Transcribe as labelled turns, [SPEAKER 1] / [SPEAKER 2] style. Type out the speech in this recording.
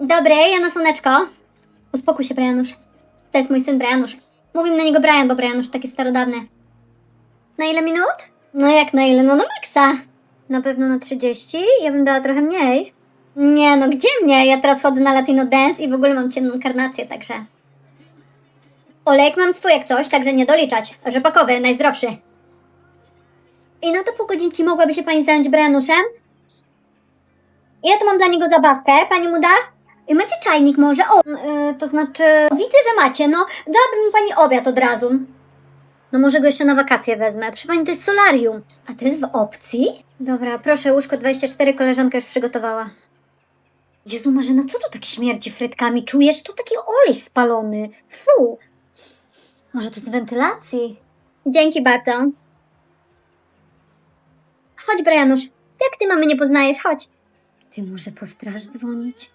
[SPEAKER 1] Dobry, Jana Słoneczko. Uspokój się, Brianusz. To jest mój syn Brianusz. Mówimy na niego Brian, bo Brianusz taki starodawny. Na ile minut? No jak na ile? No na maksa. Na pewno na 30? Ja bym dała trochę mniej. Nie, no gdzie mnie? Ja teraz chodzę na Latino Dance i w ogóle mam ciemną karnację, także... Olejek mam swój jak coś, także nie doliczać. Rzepakowy, najzdrowszy. I na to pół godzinki mogłaby się pani zająć Brianuszem? Ja tu mam dla niego zabawkę, pani mu da? I macie czajnik może? O, yy, to znaczy... Widzę, że macie, no. Dałabym pani obiad od razu. No może go jeszcze na wakacje wezmę. Przy pani to jest solarium. A to jest w opcji? Dobra, proszę, łóżko 24, koleżanka już przygotowała. Jezu, Marzena, co tu tak śmierdzi frytkami? Czujesz? Tu taki olej spalony. Fu. Może to z wentylacji? Dzięki bardzo. Chodź, Brianusz. Jak ty mamy nie poznajesz? Chodź. Ty może po straż dzwonić?